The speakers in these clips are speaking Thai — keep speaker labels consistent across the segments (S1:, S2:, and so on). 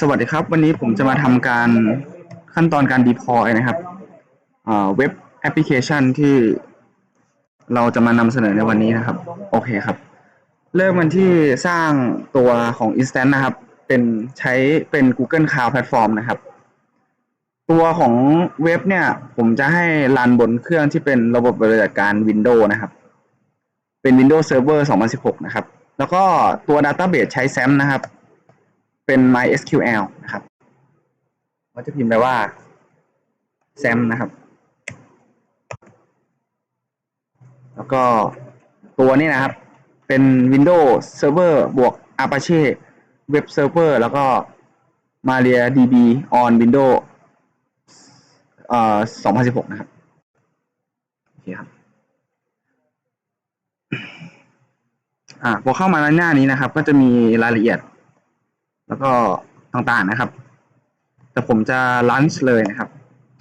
S1: สวัสดีครับ วันนี้ผมจะมาทำการขั้นตอนการ deploy นะครับเอ่อเว็บแอปพลิเคชันที่เราจะมานำเสนอในวันนี้นะครับ โอเคครับ เริ่มกันที่สร้างตัวของ Instant นะครับ เป็นใช้เป็น Google Cloud Platform นะครับ ตัวของเว็บเนี่ย ผมจะให้รันบนเครื่องที่เป็นระบบบริหารการ Windows นะครับ เป็น Windows Server 2016 นะครับ แล้วก็ตัว Database ใช้ SAM นะครับ เป็น MySQL นะครับเราจะพิมพ์ไปว่า SAM นะครับ แล้วก็ตัวนี้นะครับ เป็น Windows Server บวก Apache Web Server แล้วก็ MariaDB on Windows เอ่อ2016 นะครับ โอเคครับ อ่าพอเข้ามาในหน้านี้นะครับ ก็จะมีรายละเอียด แล้วก็ต่างๆนะครับ แต่ผมจะ launch เลยนะครับ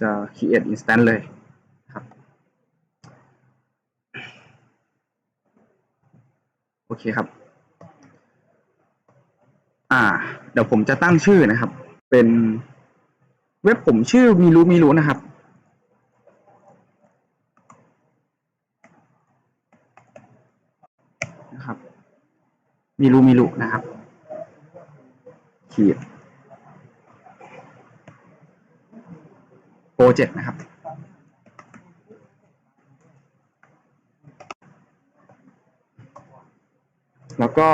S1: จะ create instance เลยครับ โอเคครับ อ่า เดี๋ยวผมจะตั้งชื่อนะครับ เป็นเว็บผมชื่อมีรู้มีรู้นะครับนะครับ มีรู้มีรู้นะครับ ขีดโปรเจกต์นะครับ แล้วก็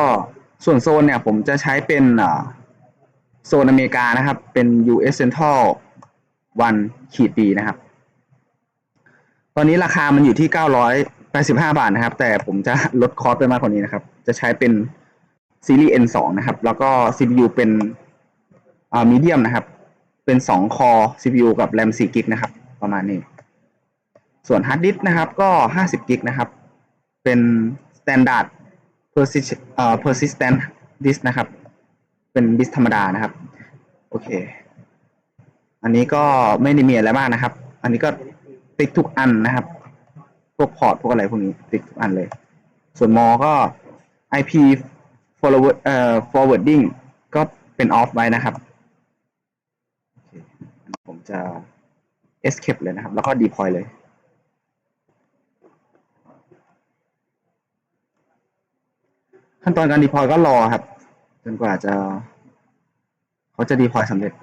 S1: ส่วนโซนเนี่ยผมจะใช้เป็นโซนอเมริกานะครับ เป็น US Central 1ขีด B นะครับ ตอนนี้ราคามันอยู่ที่ 985 บาทนะครับ แต่ผมจะลดคอสไปมากกว่านี้นะครับ จะใช้เป็น ซีรีส์ N2 นะครับ แล้วก็ CPU เป็นอ่ามีเดียมนะครับ เป็น 2 คอ CPU กับ RAM 4กิกนะครับ ประมาณนี้ ส่วนฮาร์ดดิสก์นะครับ ก็ 50กิกนะครับ เป็น standard persist เอ่อ persistent disk นะครับ เป็นดิสธรรมดานะครับ โอเค อันนี้ก็ไม่ได้มีอะไรมากนะครับ อันนี้ก็ติ๊กทุกอันนะครับ พวกพอร์ตพวกอะไรพวกนี้ติ๊กทุกอันเลย ส่วนมอก็ IP forward เอ่อ forwarding ก็เป็น off ไว้นะครับโอเคผมจะ escape เลยนะครับ แล้วก็ deploy เลย ขั้นตอนการ deploy ก็รอครับ จนกว่าจะ เขาจะ deploy สำเร็จ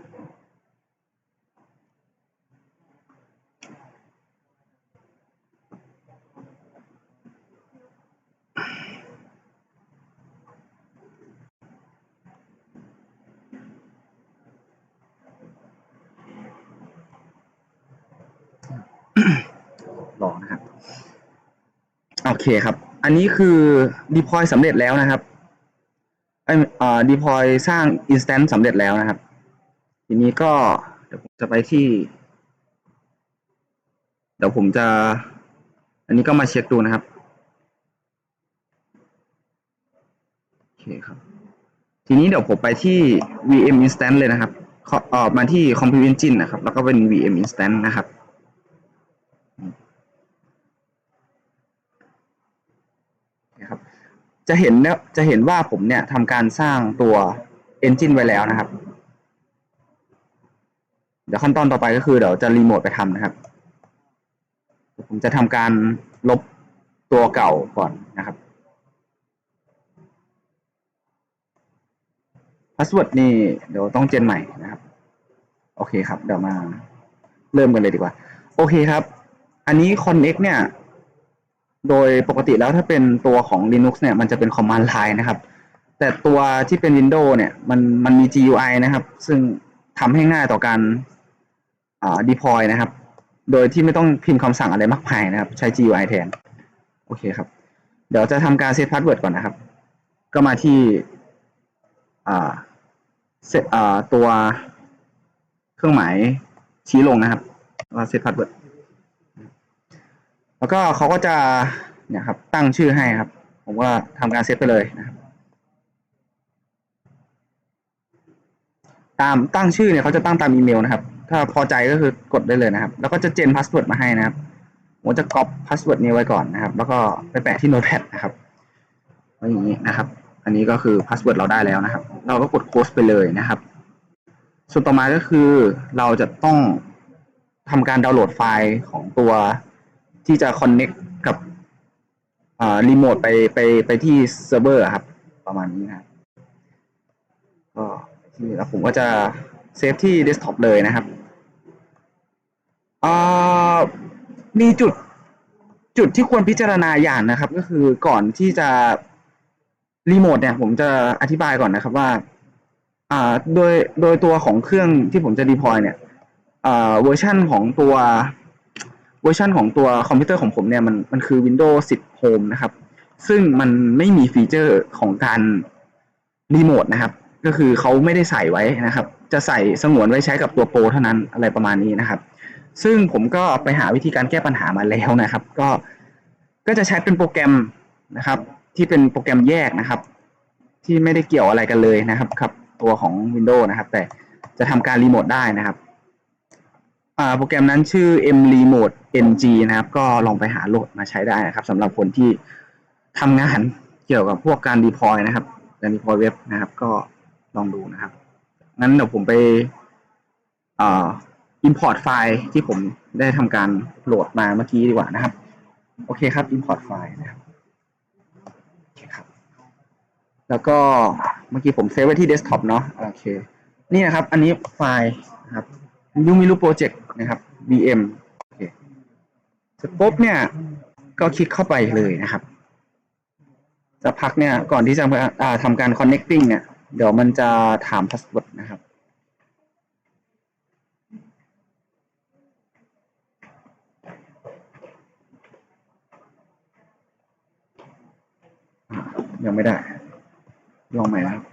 S1: รอนะครับ โอเคครับ อันนี้คือ deploy สำเร็จแล้วนะครับเอ้ยเอ่อ deploy สร้าง instance สำเร็จแล้วนะครับ ทีนี้ก็เดี๋ยวผมจะไปที่ เดี๋ยวผมจะ อันนี้ก็มาเช็คดูนะครับโอเคครับ ทีนี้เดี๋ยวผมไปที่ VM instance เลยนะครับขอเอ่อมาที่ Compute Engine นะครับ แล้วก็เป็น VM instance นะครับ จะเห็นเนี่ยจะเห็นว่าผมเนี่ยทำการสร้างตัว Engine ไว้แล้วนะครับ เดี๋ยวขั้นตอนต่อไปก็คือเดี๋ยวจะรีโมทไปทำนะครับ ผมจะทำการลบตัวเก่าก่อนนะครับพาสเวิร์ดนี่เดี๋ยวต้องเจนใหม่นะครับ โอเคครับ เดี๋ยวมาเริ่มกันเลยดีกว่า โอเคครับ อันนี้ Connect เนี่ย โดยปกติแล้วถ้าเป็นตัวของ Linux เนี่ยมันจะเป็น Command Line นะครับ แต่ตัวที่เป็น Windows เนี่ยมันมันมี GUI นะครับ ซึ่งทำให้ง่ายต่อการอ่า deploy นะครับ โดยที่ไม่ต้องพิมพ์คำสั่งอะไรมากมายนะครับ ใช้ GUI แทน โอเคครับ เดี๋ยวจะทำการเซตพาสเวิร์ดก่อนนะครับ ก็มาที่อ่าเซตอ่าตัวเครื่องหมายชี้ลงนะครับว่าเซตพาสเวิร์ด แล้วก็เขาก็จะเนี่ยครับตั้งชื่อให้ครับ ผมก็ทำการเซตไปเลยนะครับ ตามตั้งชื่อเนี่ยเขาจะตั้งตามอีเมลนะครับ ถ้าพอใจก็คือกดได้เลยนะครับ แล้วก็จะเจนพาสเวิร์ดมาให้นะครับผมจะก๊อปพาสเวิร์ดนี้ไว้ก่อนนะครับ แล้วก็ไปแปะที่โน้ตแพดนะครับไว้อย่างนี้นะครับ อันนี้ก็คือพาสเวิร์ดเราได้แล้วนะครับ เราก็กดโค้ดไปเลยนะครับ ส่วนต่อมาก็คือเราจะต้องทำการดาวน์โหลดไฟล์ของตัว ที่จะ connect กับอ่ารีโมทไปไปไปที่เซิร์ฟเวอร์ครับ ประมาณนี้นะครับก็ที่แล้วผมก็จะเซฟที่เดสก์ท็อปเลยนะครับอ่ามีจุดจุดที่ควรพิจารณาอย่างนะครับ ก็คือก่อนที่จะรีโมทเนี่ย ผมจะอธิบายก่อนนะครับว่า อ่าโดยโดยตัวของเครื่องที่ผมจะ deploy เนี่ยอ่าเวอร์ชันของตัว เวอร์ชันของตัวคอมพิวเตอร์ของผมเนี่ยมันมันคือ Windows 10 Home นะครับ ซึ่งมันไม่มีฟีเจอร์ของการรีโมทนะครับ ก็คือเขาไม่ได้ใส่ไว้นะครับ จะใส่สงวนไว้ใช้กับตัวโปรเท่านั้นอะไรประมาณนี้นะครับ ซึ่งผมก็ไปหาวิธีการแก้ปัญหามาแล้วนะครับ ก็ก็จะใช้เป็นโปรแกรมนะครับ ที่เป็นโปรแกรมแยกนะครับ ที่ไม่ได้เกี่ยวอะไรกันเลยนะครับกับ ตัวของ Windows นะครับ แต่จะทำการรีโมทได้นะครับ อ่าโปรแกรมนั้นชื่อ m remote ng นะครับ ก็ลองไปหาโหลดมาใช้ได้นะครับสำหรับคนที่ทำงานเกี่ยวกับพวกการ deploy นะครับการ deploy เว็บนะครับ ก็ลองดูนะครับ งั้นเดี๋ยวผมไปอ่า import ไฟล์ที่ผมได้ทำการโหลดมาเมื่อกี้ดีกว่านะครับ โอเคครับ import ไฟล์นะครับโอเคครับแล้วก็เมื่อกี้ผมเซฟไว้ที่เดสก์ท็อปเนาะโอเค นี่นะครับ อันนี้ไฟล์นะครับ ยูมิรุโปรเจกต์นะครับ VM โอเคเสร็จปุ๊บเนี่ย ก็คลิกเข้าไปเลยนะครับสักพักเนี่ย ก่อนที่จะทำการ connecting เนี่ย เดี๋ยวมันจะถาม password นะครับยังไม่ได้ ลองใหม่นะครับ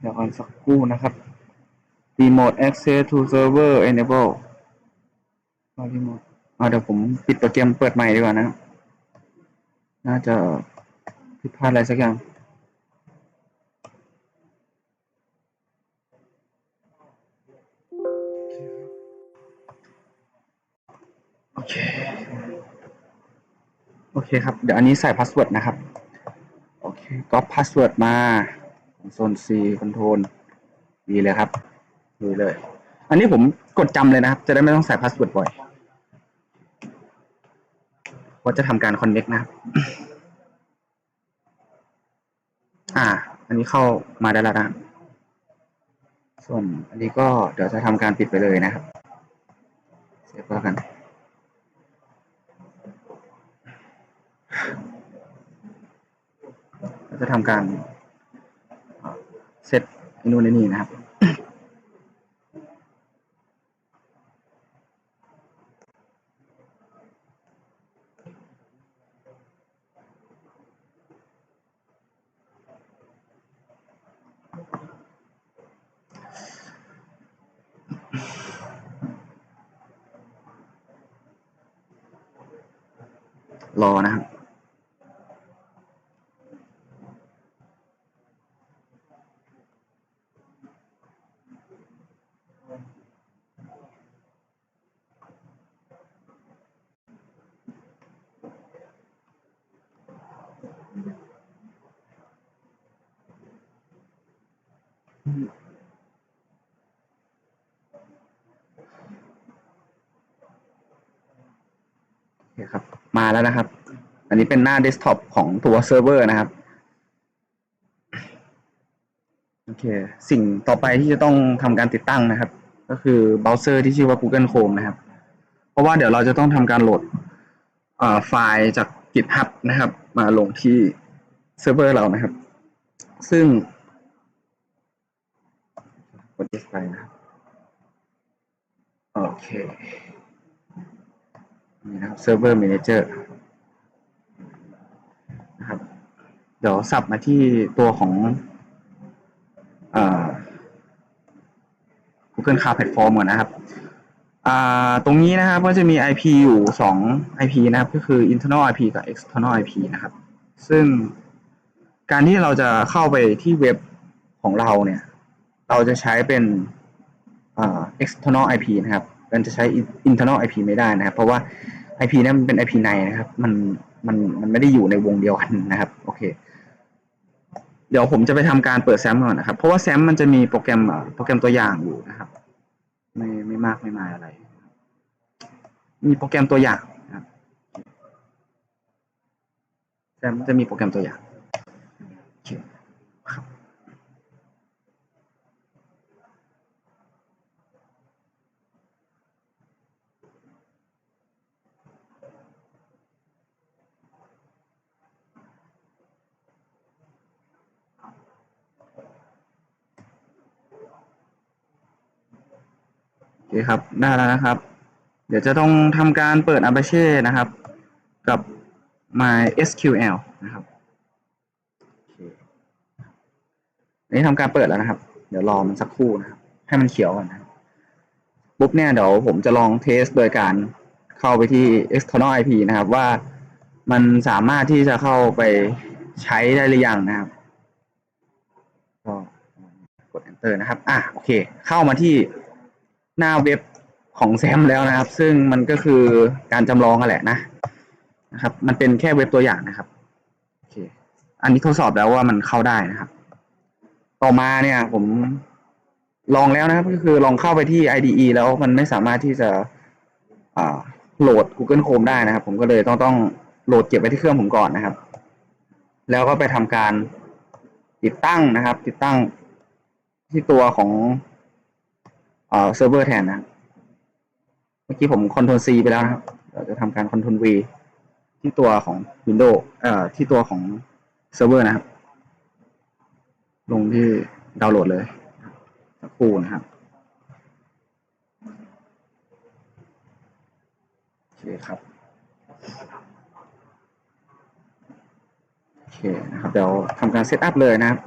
S1: เดี๋ยวก่อนสักครู่นะครับ remote access to server enable อ่า remote อ่าเดี๋ยวผมปิดโปรแกรมเปิดใหม่ดีกว่านะ น่าจะผิดพลาดอะไรสักอย่างโอเค โอเคครับ เดี๋ยวอันนี้ใส่พาสเวิร์ดนะครับ โอเคก็พาสเวิร์ดมา โซน C Control ดีเลยครับดีเลย อันนี้ผมกดจำเลยนะครับ จะได้ไม่ต้องใส่พาสเวิร์ดบ่อยว่าจะทำการ connect นะครับอ่า อันนี้เข้ามาได้แล้วนะส่วนอันนี้ก็เดี๋ยวจะทำการปิดไปเลยนะครับเสร็จแล้วกันเราจะทำการ เซตไอ้นู่นนี่นะครับ คครับ มาแล้วนะครับ อันนี้เป็นหน้าเดสก์ท็อปของตัวเซิร์ฟเวอร์นะครับโอเค สิ่งต่อไปที่จะต้องทำการติดตั้งนะครับ ก็คือเบราว์เซอร์ที่ชื่อว่า Google Chrome นะครับ เพราะว่าเดี๋ยวเราจะต้องทำการโหลดไฟล์จาก GitHub นะครับ มาลงที่เซิร์ฟเวอร์เรานะครับ ซึ่งกด yes ไปนะครับ โอเค นี่นะครับ Server Manager นะครับ เดี๋ยวสับมาที่ตัวของอ Google Cloud Platform ก่อนนะครับตรงนี้นะครับก็จะมี IP อยู่สอง IP นะครับ ก็คือ internal IP กับ external IP นะครับ ซึ่งการที่เราจะเข้าไปที่เว็บของเราเนี่ย เราจะใช้เป็น external IP นะครับ มันจะใช้ internal IP ไม่ได้นะครับ เพราะว่า IP นั้นมันเป็น IP ในนะครับ มันมันมันไม่ได้อยู่ในวงเดียวกันนะครับ โอเค เดี๋ยวผมจะไปทำการเปิดแซมก่อนนะครับ เพราะว่าแซมมันจะมีโปรแกรมโปรแกรมตัวอย่างอยู่นะครับ ไม่ไม่มากไม่มายอะไร มีโปรแกรมตัวอย่างนะครับแซมจะมีโปรแกรมตัวอย่างโอเคครับ โอเคครับได้แล้วนะครับ เดี๋ยวจะต้องทำการเปิด Apache นะครับ กับ MySQL นะครับนี่ทำการเปิดแล้วนะครับ เดี๋ยวรอมันสักครู่นะครับ ให้มันเขียวก่อนนะบปุ๊บเนี่ยเดี๋ยวผมจะลองเทสโดยการเข้าไปที่ external IP นะครับ ว่ามันสามารถที่จะเข้าไปใช้ได้หรือยังนะครับก็กด enter นะครับ อะโอเค เข้ามาที่ หน้าเว็บของแซมแล้วนะครับ ซึ่งมันก็คือการจำลองกันแหละนะนะครับ มันเป็นแค่เว็บตัวอย่างนะครับโอเคอันนี้ทดสอบแล้วว่ามันเข้าได้นะครับ ต่อมาเนี่ยผมลองแล้วนะครับ ก็คือลองเข้าไปที่ IDE แล้วมันไม่สามารถที่จะอ่าโหลด Google Chrome ได้นะครับ ผมก็เลยต้องต้องโหลดเก็บไว้ที่เครื่องผมก่อนนะครับ แล้วก็ไปทำการติดตั้งนะครับ ติดตั้งที่ตัวของ อ่อเซิร์ฟเวอร์แทนนะครับเมื่อกี้ผม Ctrl C ไปแล้วนะครับเราจะทำการ Ctrl V ที่ตัวของ Windows เอ่อที่ตัวของเซิร์ฟเวอร์นะครับ ลงที่ดาวน์โหลดเลยสักครู่นะครับโอเคครับโอเคนะครับเดี๋ยวทำการเซตอัพเลยนะครับ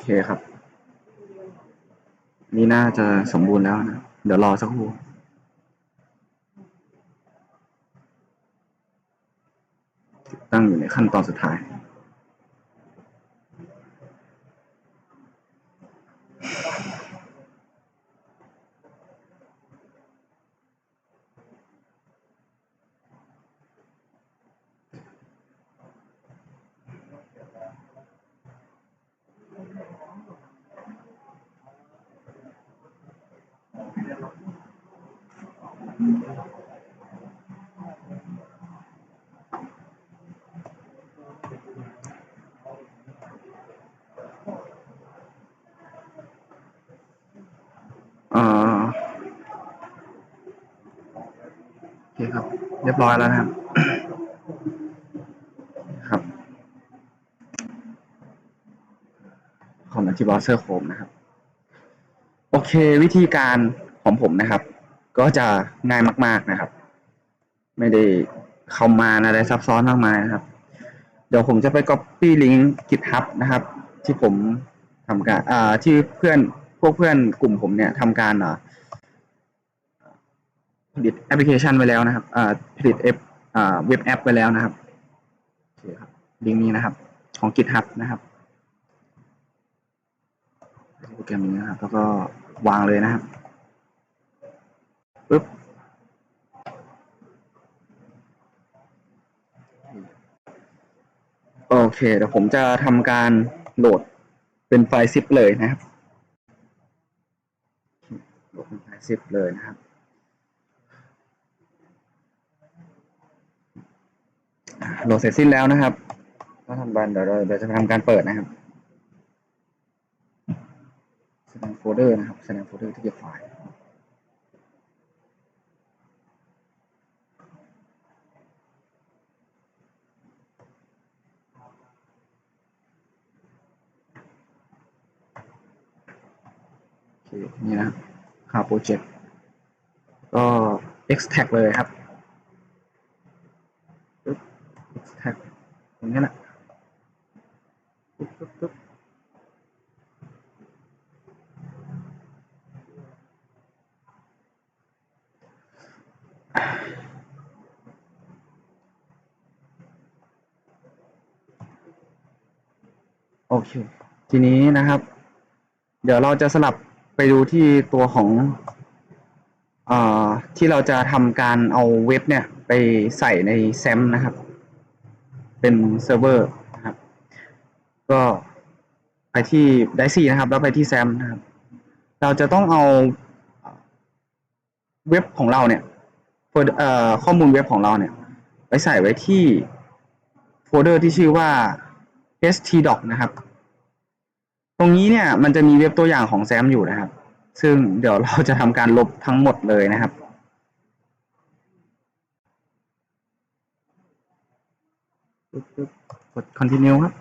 S1: เคครับ นี่น่าจะสมบูรณ์แล้วนะ เดี๋ยวรอสักครู่ตั้งอยู่ในขั้นตอนสุดท้าย คครับ เรียบร้อยแล้วนะครับ ครับ ขอมาที่เบราว์เซอร์โคมนะครับ โอเควิธีการของผมนะครับ ก็จะง่ายมาก ๆนะครับ ไม่ได้เข้ามาอะไรซับซ้อนมากมายนะครับ เดี๋ยวผมจะไป copy link GitHub นะครับ ที่ผมทำการอ่าที่เพื่อนพวกเพื่อนกลุ่มผมเนี่ยทำการอ่า ลิตแอปพลิเคชันไว้แล้วนะครับผลิตเอฟเว็บแอปไว้แล้วนะครับโอเคครับลิงก์นี้นะครับ ของ GitHub นะครับโปรแกรมนี้นะครับ แล้วก็วางเลยนะครับปึ๊บโอเคเดี๋ยวผมจะทำการโหลดเป็นไฟล์ซิปเลยนะครับโหลดเป็นไฟล์ซิปเลยนะครับ อ่า โหลดเสร็จสิ้นแล้วนะครับก็ทำการเดี๋ยวเราเดี๋ยวจะทำการเปิดนะครับแสดงโฟลเดอร์นะครับแสดงโฟลเดอร์ที่เก็บไฟล์โอเนี่นะครับค่าโปรเจกต์ก็ extract เลยครับ extract ตรงนี้แหละปึ๊บปึ๊บปึ๊บโอเค ทีนี้นะครับ เดี๋ยวเราจะสลับไปดูที่ตัวของเอ่อที่เราจะทำการเอาเว็บเนี่ย ไปใส่ในแซมนะครับ เป็นเซิร์ฟเวอร์นะครับ ก็ไปที่ไดซี่นะครับ แล้วไปที่แซมนะครับ เราจะต้องเอาเว็บของเราเนี่ยเอ่อข้อมูลเว็บของเราเนี่ยไปใส่ไว้ที่โฟลเดอร์ที่ชื่อว่า htdoc นะครับ ตรงนี้เนี่ยมันจะมีเว็บตัวอย่างของแซมอยู่นะครับ ซึ่งเดี๋ยวเราจะทำการลบทั้งหมดเลยนะครับ ปึ๊บปึ๊บกด continue ครับ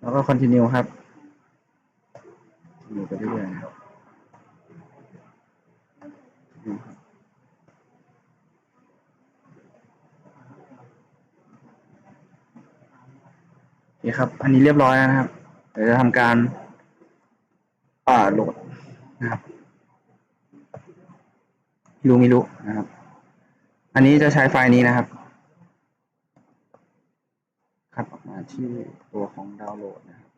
S1: แล้วก็ continue ครับดูไปเรื่อยๆครับโอเคครับ อันนี้เรียบร้อยแล้วนะครับ เดี๋ยวจะทำการอ่าโหลดนะครับ รู้ไม่รู้นะครับ อันนี้จะใช้ไฟล์นี้นะครับครับออกมาที่ตัวของดาวน์โหลดนะครับ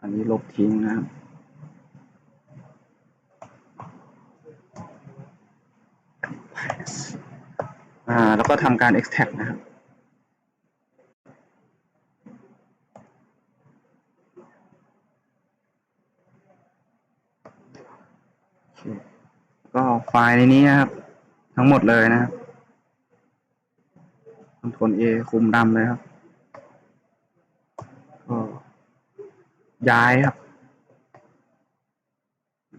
S1: อันนี้ลบทิ้งนะครับอ่าแล้วก็ทำการ extract นะครับก็ไฟล์ในนี้นะครับ ทั้งหมดเลยนะครับ Ctrl A คุมดำเลยครับก็ย้ายครับ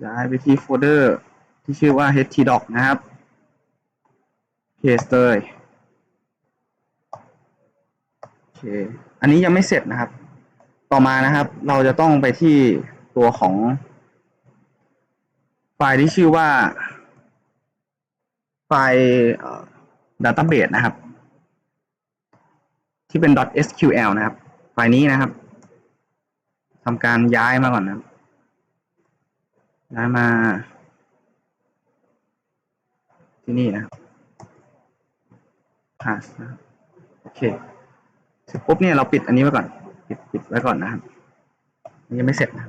S1: ย้ายไปที่โฟลเดอร์ที่ชื่อว่า htdoc นะครับ paste เลยโอเค อันนี้ยังไม่เสร็จนะครับ ต่อมานะครับ เราจะต้องไปที่ตัวของ ไฟล์ที่ชื่อว่า ไฟล์เอ่อ database นะครับ ที่เป็น .sql นะครับ ไฟล์นี้นะครับทำการย้ายมาก่อนนะย้ายมา ที่นี่นะครับ pass นะโอเคเสร็จปุ๊บเนี่ยเราปิดอันนี้ไว้ก่อน ปิดปิดไว้ก่อนนะครับยังไม่เสร็จนะ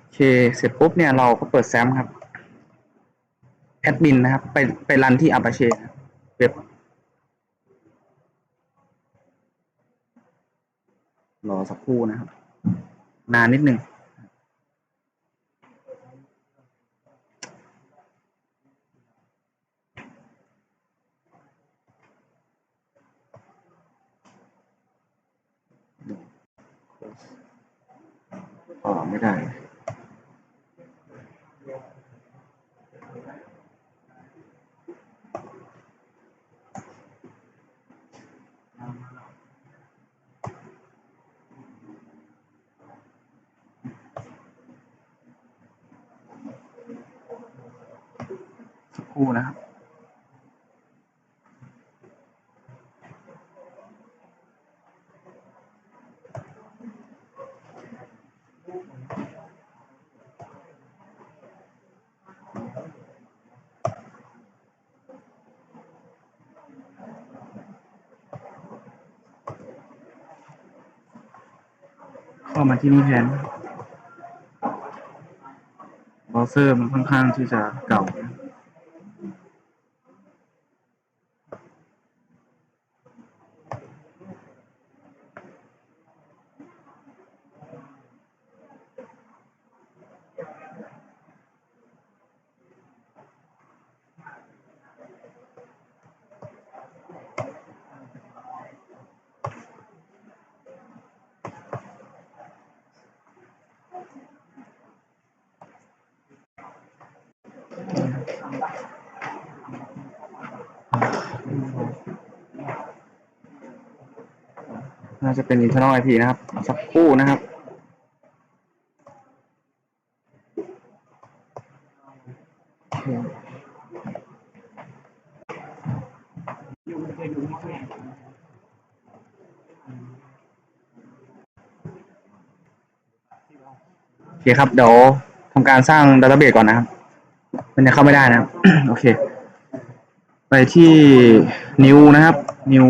S1: โอเคเสร็จปุ๊บเนี่ยเราก็เปิดแซมครับ แอดมินนะครับ ไปไปรันที่ Apache นะครับเว็บรอสักครู่นะครับ นานนิดนึงอ๋อไม่ได้ ครู่นะครับเข้ามาที่นี่แทนเบราว์เซอร์มันค่อนข้างที่จะเก่า น่าจะเป็น internal IP นะครับ สักครู่นะครับโอเคครับ เดี๋ยวทำการสร้างดัตเตอร์เบสก่อนนะครับ มันยังเข้าไม่ได้นะครับ โอเค ไปที่ new นะครับ new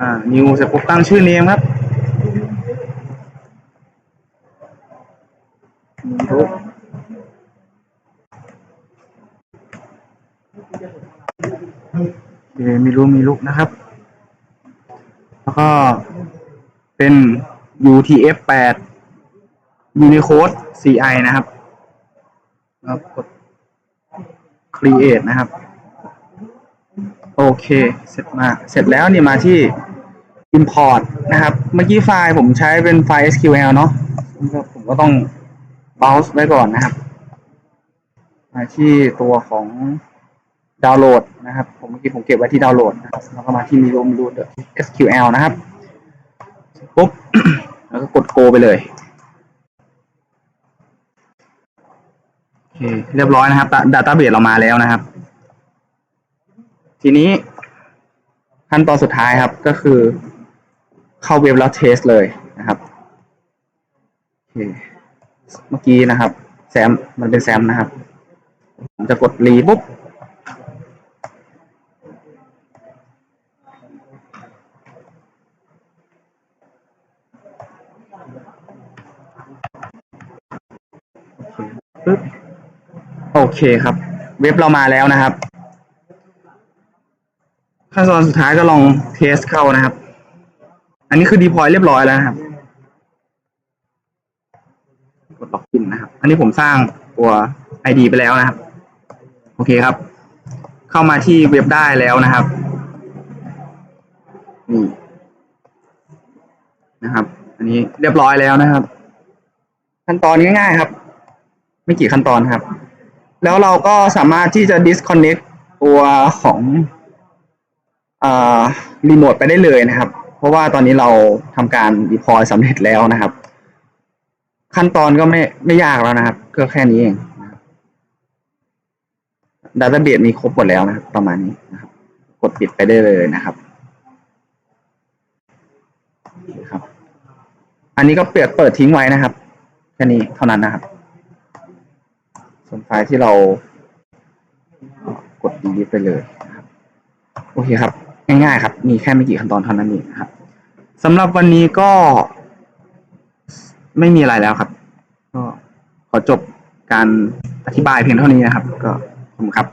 S1: อ่า new เสร็จปุ๊บตั้งชื่อ name ครับโอเคมีรูปมีลูกนะครับ แล้วก็เป็น UTF 8 Unicode CI นะครับแล้วกด create นะครับ โอเค เสร็จมา เสร็จแล้วนี่มาที่ import นะครับ เมื่อกี้ไฟล์ผมใช้เป็นไฟล์ SQL เนาะผมก็ต้อง browse ไว้ก่อนนะครับ มาที่ตัวของดาวน์โหลดนะครับ ผมเมื่อกี้ผมเก็บไว้ที่ดาวน์โหลดนะครับแล้วก็มาที่มีรูมีรู SQL นะครับ ปุ๊บ แล้วก็กด go ไปเลย โอ เคเรียบร้อยนะครับ Database เรามาแล้วนะครับ ทีนี้ขั้นตอนสุดท้ายครับก็คือเข้าเว็บแล้วเทสเลยนะครับเคเมื่อกี้นะครับ แซมมันเป็นแซมนะครับ ผมจะกดรีปุ๊บปึ๊บ โอเคครับ เว็บเรามาแล้วนะครับ ขั้นตอนสุดท้ายก็ลองเทสเข้านะครับ อันนี้คือ deploy เรียบร้อยแล้วนะครับกดล็อกอินนะครับ อันนี้ผมสร้างตัว ID ไปแล้วนะครับ โอเคครับ เข้ามาที่เว็บได้แล้วนะครับนี่นะครับ อันนี้เรียบร้อยแล้วนะครับ ขั้นตอนง่ายๆครับ ไม่กี่ขั้นตอนครับ แล้วเราก็สามารถที่จะ disconnect ตัวของอรีโมทไปได้เลยนะครับ เพราะว่าตอนนี้เราทำการ deploy สำเร็จแล้วนะครับ ขั้นตอนก็ไม่ไม่ยากแล้วนะครับ ก็แค่นี้เองดัตเตอร์เบสมีครบหมดแล้วนะครับ ประมาณนี้นะครับ กดปิดไปได้เลยนะครับครับ อันนี้ก็เปิดเปิดทิ้งไว้นะครับแค่นี้เท่านั้นนะครับ ส่วนไฟล์ที่เรากด delete ไปเลยนะครับโอเคครับ ง่ายๆครับ มีแค่ไม่กี่ขั้นตอนเท่านั้นเองครับสำหรับวันนี้ก็ไม่มีอะไรแล้วครับ ก็ขอจบการอธิบายเพียงเท่านี้นะครับ ก็ขอบคุณครับ